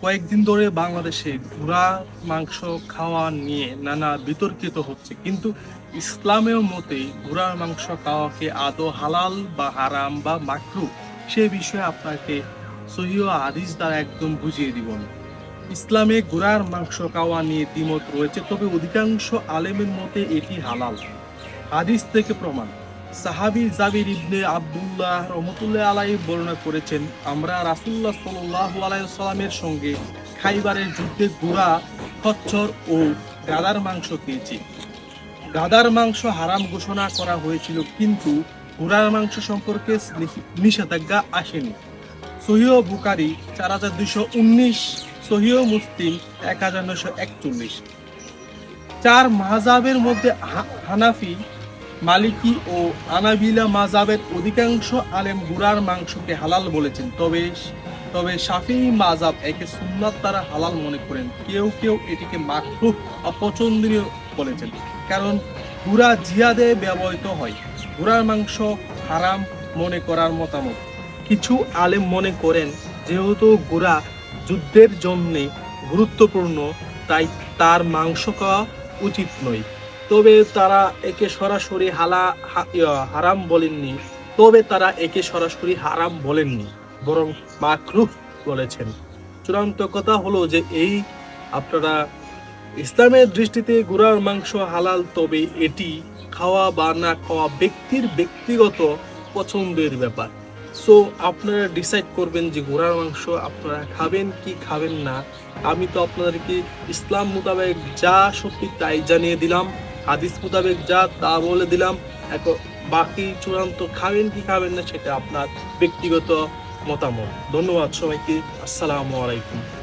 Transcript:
কয়েকদিন ধরে বাংলাদেশে ঘোড়া, মাংস খাওয়া নিয়ে নানা বিতর্কিত হচ্ছে। কিন্তু ইসলামের মতে ঘোড়ার মাংস খাওয়াকে আদৌ হালাল বা হারাম বা মাকরু? সে বিষয়ে আপনাকে সহিহ হাদিস দ্বারা একদম বুঝিয়ে দিব ইসলামে ঘোড়ার মাংস খাওয়া নিয়ে দ্বিমত রয়েছে, তবে অধিকাংশ আলেমের মতে এটি হালাল। হাদিস থেকে প্রমাণ। সাহাবি জাবির ইবনে আব্দুল্লাহ রহমতুল্লাহ আলাই বর্ণনা করেছেন, আমরা রাসুল্লাহ সাল্লাহ আলাইসাল্লামের সঙ্গে খাইবারের যুদ্ধে গুড়া, খচ্চর ও গাদার মাংস খেয়েছি। গাদার মাংস হারাম ঘোষণা করা হয়েছিল, কিন্তু ঘোড়ার মাংস সম্পর্কে নিষেধাজ্ঞা আসেনি। সহিহ বুকারি চার হাজার দুইশো উনিশ, সহিহ মুসলিম এক হাজার নশো একচল্লিশ। চার মাহজাবের মধ্যে হানাফি মালিকি ও আনাবিলা মাজাবের অধিকাংশ আলেম গুড়ার মাংসকে হালাল বলেছেন। তবে তবে শাফি মাজাব একে সুন্নাত তারা হালাল মনে করেন। কেউ কেউ এটিকে মাকরুহ, অপছন্দনীয় বলেছেন। কারণ গুড়া জিয়াদে ব্যবহৃত হয়। গুড়ার মাংস হারাম মনে করার মতামত। কিছু আলেম মনে করেন, যেহেতু গুড়া যুদ্ধের জন্যে গুরুত্বপূর্ণ, তাই তার মাংস খাওয়া উচিত নয়। তবে তারা একে সরাসরি হালা হারাম বলেননি। তবে তারা একে সরাসরি হারাম বলেননি, বরং মাকরুহ বলেছেন। চূড়ান্ত কথা হলো যে এই, আপনারা ইসলামের দৃষ্টিতে গুড়ার মাংস হালাল, তবে এটি খাওয়া বা না খাওয়া ব্যক্তির ব্যক্তিগত পছন্দের ব্যাপার। সো আপনারা ডিসাইড করবেন যে ঘোড়ার মাংস আপনারা খাবেন কি খাবেন না। আমি তো আপনাদেরকে ইসলাম মোতাবেক যা সত্যি তাই জানিয়ে দিলাম। হাদিস মোতাবেক যা তা বলে দিলাম। এখন বাকি চূড়ান্ত খাবেন কি খাবেন না সেটা আপনার ব্যক্তিগত মতামত। ধন্যবাদ সবাইকে। আসসালামু আলাইকুম।